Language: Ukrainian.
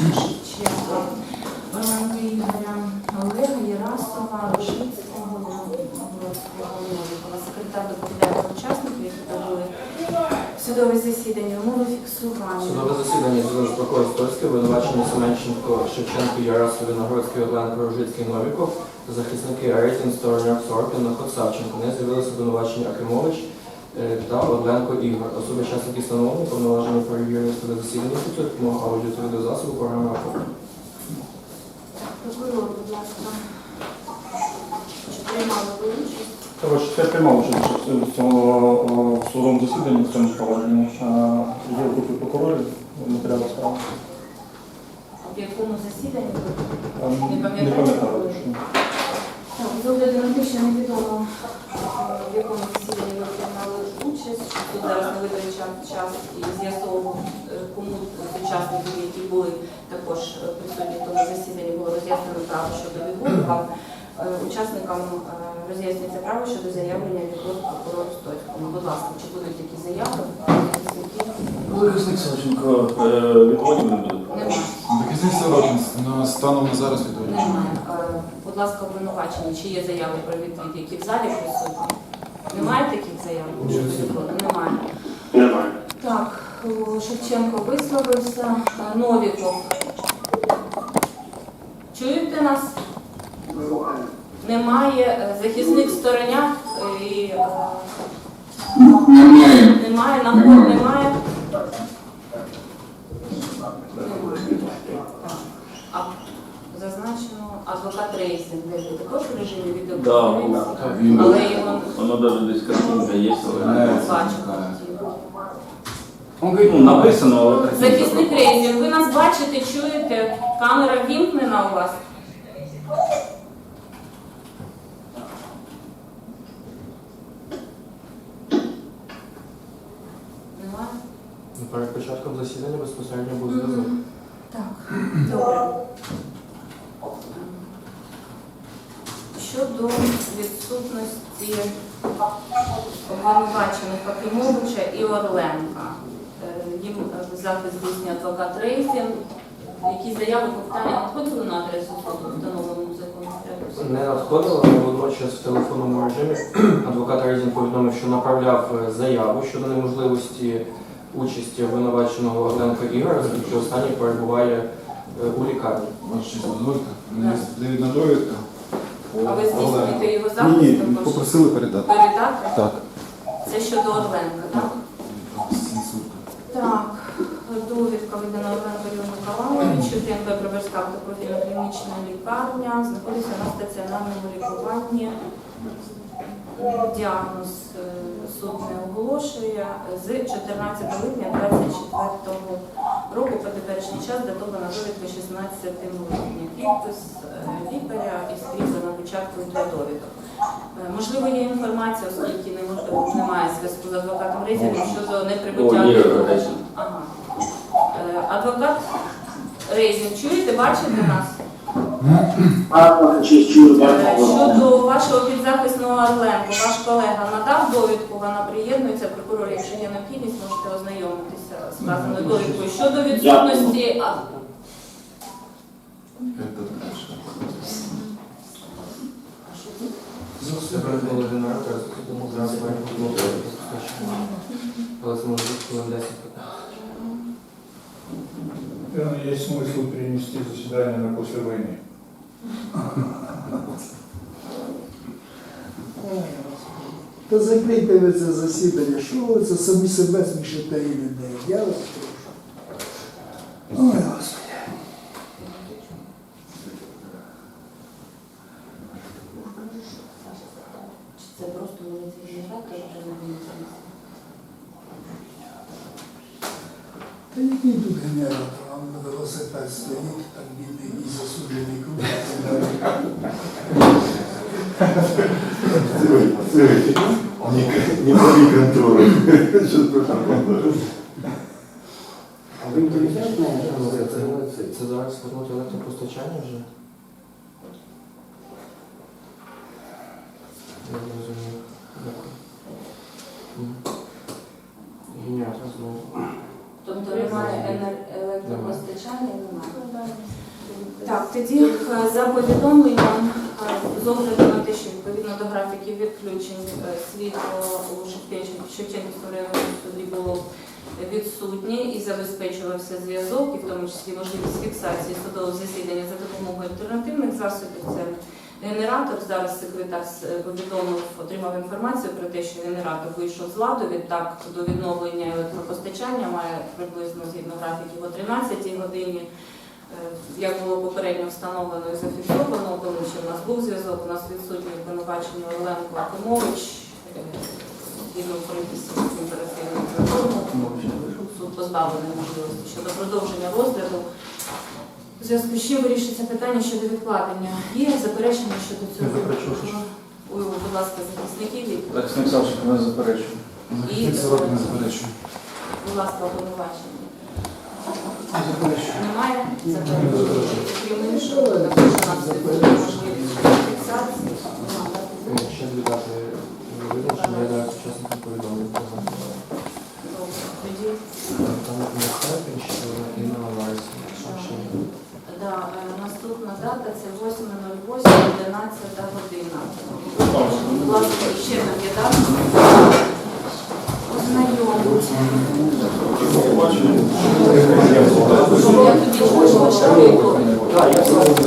Шевченка, Ігоря Олега Єрасова, Рушицького, секретар доповідає учасників, які були судове засідання, умови фіксування. Судове засідання судового прокурор Стольський, Семенченко, Шевченко, Ярасов, Виногородський, Оленко, Ружицький, Новіков, захисники Рейтін, Сторонюк, Сорпін, Наход, Не з'явилися обвинувачення Акимович, та Одленко Ігор. Особи учасники встановлені, повноважені перевірені судове засідання, тут допомога аудіо та відеозасобу програми АФО. Прокурор, будь ласка. Чи приймали ви участь? Коротше, я приймав участь в цьому в судовому засіданні, в цьому провадженні. Е, Є в групі прокурорів матеріали справи. В якому засіданні ви? Е, Не Не пам'ятаю точно. З огляду на те, що невідомо, в якому засіданні ви приймали участь, що тут зараз не витрачав час і з'ясовував, е, кому з учасників, які були також е, присутні в тому засіданні, було роз'яснено право щодо відводу вам. Е, Учасникам роз'яснюється право щодо заявлення відводу прокурору Стоцькому. Будь ласка, чи будуть такі заяви? Захисник Савченко відводів не буде. Немає. Захисник Сорокін, станом на зараз відповідь. Немає. Будь ласка, обвинувачені, чи є заяви про відвід, які в залі присутні? Немає таких заяв? Немає. Немає. Так, Шевченко висловився. Е, Новіков. Чуєте нас? Немає. Е, Захисник стороняк е, і немає, наход немає. Немає. Так. А зазначено адвокат Рейсин, де ви також в режимі відеоконференції, Так, він але його Воно навіть десь картинка є, але не Е, бачимо. ну, написано, але картинка. Захисник Рейзін, ви нас бачите, чуєте? Камера вімкнена у вас. Немає? Ну, Перед початком засідання безпосередньо був зв'язок. Так, добре. Щодо відсутності обвинувачених Акимовича і Орленка. Е, Їм е, захист здійснює адвокат Рейзін. Які заяви повтання надходили на адресу суду, встановленому законом? Не надходило, але водночас в телефонному режимі адвокат Резін повідомив, що направляв е, заяву щодо неможливості участі обвинуваченого Оленка Ігора, оскільки останній перебуває у лікарні. Ваша. Мені дають довідка. А ви здійснюєте його Ні, захист? ні, також? попросили передати. Передати? Так. Це щодо Орленка, так? Так, довідка видана Оленко Ігорю Миколаївичу, ДНП Броварська автопрофільна клінічна лікарня, знаходиться на стаціонарному лікуванні. Діагноз е, суд не оголошує з 14 липня 24 року по теперішній час датована довідка 16 липня. Підпис е, лікаря і скріплена печаткою для довідок. Е, Можливо, є інформація, оскільки немає зв'язку з адвокатом Резіном щодо неприбуття. Ага. Е, Адвокат Резін, чуєте, бачите нас? Е. Щодо вашого підзахисного Орленко, ваш колега надав довідку, вона приєднується, прокурор, якщо є необхідність, можете ознайомитися з вказаною довідкою. Щодо відсутності а, Это дальше. Тепер було генератор, тому зараз має бути Але це може бути хвилин 10 Наверное, есть смысл перенести заседание на после войны. Та закрийте ви це засідання, що ви це самі себе смішите і людей. Я вас прошу. Ой, Господи. це просто вулиця генератор, вже не. Та який тут генератор? Вам велосипед стоїть, там бідний якийсь засуджений круг. Не бери контролю. А ви це, зараз вернути електропостачання вже? Я не розумію. М. Знову. Тобто немає електропостачання, немає. Так, тоді е, за повідомленням З огляду відповідно до графіків відключень е, світло у Шевченківському районному суді було відсутнє і забезпечувався зв'язок, і в тому числі можливість фіксації судового засідання за допомогою альтернативних засобів. Це генератор. Зараз секретар е, повідомив, отримав інформацію про те, що генератор вийшов з ладу. Відтак до відновлення електропостачання має приблизно згідно графіків о 13 годині. Е, Як було попередньо встановлено і зафіксовано, тому що в нас був зв'язок, у нас відсутній обвинувачення Оленко Акимович, е, згідно приписів імперативного закону, суд позбавлений можливості щодо продовження розгляду. У зв'язку з чим вирішиться питання щодо відкладення. Є заперечення щодо цього? Ой, будь ласка, захисників, Захисник Савченко не заперечує. Захисник Сорокін не заперечує. будь ласка, обвинувачення. Заперечую. Немає заперечень? Крім іншого, також у нас можливість фіксації. Ще дві дати визначення, я даю учасникам повідомлення. Тоді Там не Степін, ще одна Інна Ларсі. Що ще є? Да, е, наступна дата це 8.08, 11 година. Будь ласка, ще нам є дата. Ознайомитися. Я どうですか?